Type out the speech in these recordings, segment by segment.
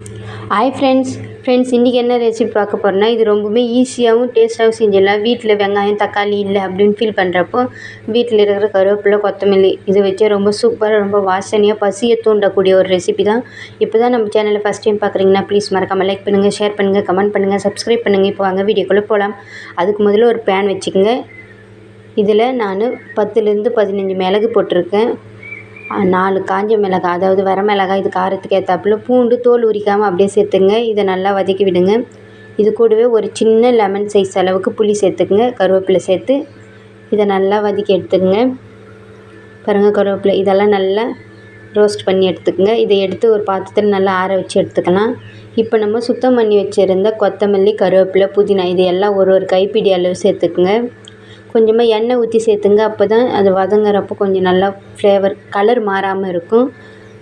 Hi friends friends இன்றைக்கி என்ன recipe பார்க்க போகிறோன்னா இது ரொம்பவுமே ஈஸியாகவும் டேஸ்ட்டாகவும் செஞ்சிடலாம் வீட்டில் வெங்காயம் தக்காளி இல்லை அப்படின்னு ஃபீல் பண்ணுறப்போ வீட்டில் இருக்கிற கருவேப்பிலை கொத்தமல்லி இதை வச்சு ரொம்ப சூப்பராக ரொம்ப வாசனையாக பசியை தூண்டக்கூடிய ஒரு ரெசிபி தான். இப்போ தான் நம்ம சேனலில் ஃபஸ்ட் டைம் பார்க்குறீங்கன்னா ப்ளீஸ் மறக்காமல் லைக் பண்ணுங்கள் ஷேர் பண்ணுங்கள் கமெண்ட் பண்ணுங்கள் சப்ஸ்கிரைப் பண்ணுங்கள் இப்போ வாங்க வீடியோக்குள்ளே போகலாம் அதுக்கு முதல்ல ஒரு பேன் வச்சுக்கோங்க. இதில் நான் பத்துலேருந்து பதினஞ்சு மிளகு போட்டிருக்கேன். நாலு காஞ்ச மிளகாய் அதாவது வர மிளகாய் இது காரத்துக்கு ஏற்றாப்புல பூண்டு தோல் உரிக்காமல் அப்படியே சேர்த்துங்க இதை நல்லா வதக்கி விடுங்க. இது கூடவே ஒரு சின்ன லெமன் சைஸ் அளவுக்கு புளி சேர்த்துக்குங்க. கருவேப்பிலை சேர்த்து இதை நல்லா வதக்கி எடுத்துக்கங்க. பாருங்கள் கருவேப்பிலை இதெல்லாம் நல்லா ரோஸ்ட் பண்ணி எடுத்துக்கங்க. இதை எடுத்து ஒரு பாத்திரத்தில் நல்லா ஆற வச்சு எடுத்துக்கலாம். இப்போ நம்ம சுத்தம் பண்ணி வச்சுருந்த கொத்தமல்லி கருவேப்பிலை புதினா இது எல்லாம் ஒரு ஒரு கைப்பிடி அளவு சேர்த்துக்குங்க. கொஞ்சமாக எண்ணெய் ஊற்றி சேர்த்துங்க அப்போ தான் அது வதங்குறப்போ கொஞ்சம் நல்லா ஃப்ளேவர் கலர் மாறாமல் இருக்கும்.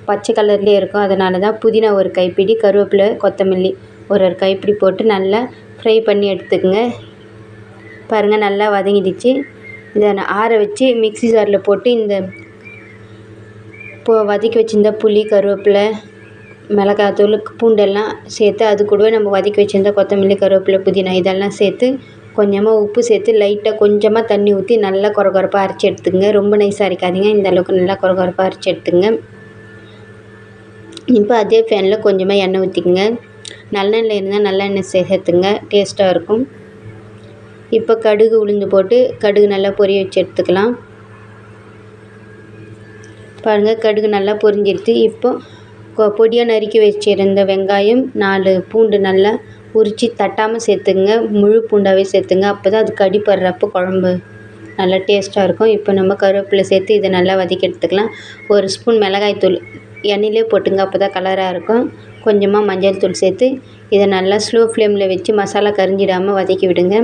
பச்சை கலர்லேயே இருக்கும். அதனால தான் புதினா ஒரு கைப்பிடி கருவேப்பிலை கொத்தமல்லி ஒரு ஒரு கைப்பிடி போட்டு நல்லா ஃப்ரை பண்ணி எடுத்துக்கங்க. பாருங்கள் நல்லா வதங்கிடுச்சு. இதை நான் ஆற வச்சு மிக்ஸி ஜாரில் போட்டு இந்த இப்போ வதக்கி வச்சுருந்த புளி கருவேப்பிலை மிளகாத்தூள் பூண்டெல்லாம் சேர்த்து அது கூடவே நம்ம வதக்கி வச்சுருந்த கொத்தமல்லி கருவேப்பிலை புதினா இதெல்லாம் சேர்த்து கொஞ்சமாக உப்பு சேர்த்து லைட்டாக கொஞ்சமாக தண்ணி ஊற்றி நல்லா கொர கொரப்பாக அரைச்சி எடுத்துக்கங்க. ரொம்ப நைஸாக அரைக்காதீங்க. இந்த அளவுக்கு நல்லா கொர கொரப்பாக அரைச்சி எடுத்துங்க இப்போ அதே ஃபேனில் கொஞ்சமாக எண்ணெய் ஊற்றிக்குங்க நல்லெண்ணெய் இருந்தால் நல்லெண்ணெய் சேர்த்துங்க டேஸ்ட்டாக இருக்கும். இப்போ கடுகு உளுந்து போட்டு கடுகு நல்லா பொரிய வச்சு எடுத்துக்கலாம். பாருங்கள் கடுகு நல்லா பொரிஞ்சிருச்சு. இப்போ பொடியாக நறுக்கி வச்சுருந்த வெங்காயம் நாலு பூண்டு நல்லா உரித்து தட்டாமல் சேர்த்துங்க முழு பூண்டாகவே சேர்த்துங்க. அப்போ தான் அது கடிப்படுறப்ப குழம்பு நல்லா டேஸ்ட்டாக இருக்கும். இப்போ நம்ம கருவேப்பிலை சேர்த்து இதை நல்லா வதக்கி எடுத்துக்கலாம். ஒரு ஸ்பூன் மிளகாய்த்தூள் எண்ணெயிலே போட்டுங்க அப்போ தான் கலராக இருக்கும். கொஞ்சமாக மஞ்சள் தூள் சேர்த்து இதை நல்லா ஸ்லோ ஃப்ளேமில் வச்சு மசாலா கரிஞ்சிடாமல் வதக்கி விடுங்க.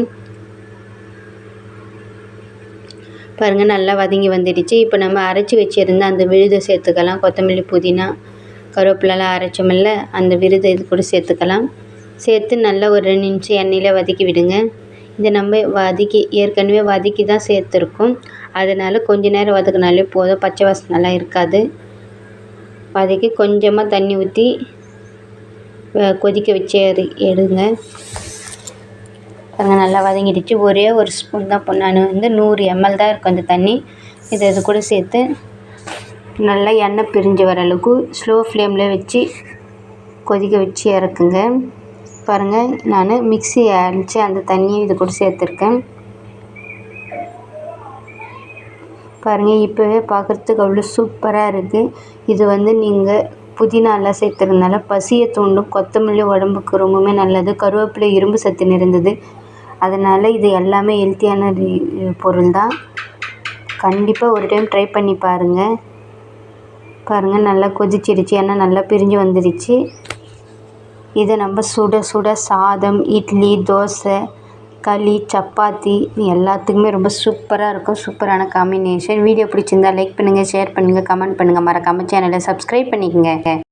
பாருங்கள் நல்லா வதங்கி வந்துடுச்சு. இப்போ நம்ம அரைச்சி வச்சுருந்த அந்த விழுதை சேர்த்துக்கலாம். கொத்தமல்லி புதினா கருவேப்பிலெலாம் அரைச்சோமில்ல அந்த விருதை இது கூட சேர்த்துக்கலாம். சேர்த்து நல்லா ஒரு ரெண்டு நிமிஷம் எண்ணெயில் வதக்கி விடுங்க. இதை நம்ம வதக்கி ஏற்கனவே வதக்கி தான் சேர்த்துருக்கோம். அதனால் கொஞ்ச நேரம் வதக்கினாலே போதும். பச்சை வாசனைலாம் இருக்காது. வதக்கி கொஞ்சமாக தண்ணி ஊற்றி கொதிக்க வச்சு எடு எடுங்க. பாருங்கள் நல்லா வதங்கிடுச்சு. ஒரே ஒரு ஸ்பூன் தான் நான் வந்து நூறு எம்எல் தான் இருக்கும் அந்த தண்ணி. இதை இது கூட சேர்த்து நல்லா எண்ணெய் பிரிஞ்சு வர அளவுக்கு ஸ்லோ ஃப்ளேமில் வச்சு கொதிக்க வச்சு இறக்குங்க. பாருங்கள் நான் மிக்ஸி அரைச்சி அந்த தண்ணியை இது கூட சேர்த்துருக்கேன். பாருங்கள் இப்போவே பார்க்குறதுக்கு அவ்வளோ சூப்பராக இருக்குது இது வந்து நீங்கள் புதினாலாம் சேர்த்துறதுனால பசியை தூண்டும் கொத்தமல்லி உடம்புக்கு ரொம்பவுமே நல்லது. கருவேப்பிலை இரும்பு சத்து நிறைந்தது. அதனால் இது எல்லாமே ஹெல்த்தியான பொருள் தான். கண்டிப்பாக ஒரு டைம் ட்ரை பண்ணி பாருங்கள் பாருங்கள் நல்லா கொதிச்சிடுச்சு. ஏன்னா நல்லா பிரிஞ்சு வந்துடுச்சு இதை நம்ம சுட சுட சாதம் இட்லி தோசை களி சப்பாத்தி எல்லாத்துக்குமே ரொம்ப சூப்பராக இருக்கும். சூப்பரான காம்பினேஷன் வீடியோ பிடிச்சிருந்தா லைக் பண்ணுங்கள் ஷேர் பண்ணுங்கள் கமெண்ட் பண்ணுங்கள் மறக்காமல் சேனலை சப்ஸ்கிரைப் பண்ணிக்கோங்க.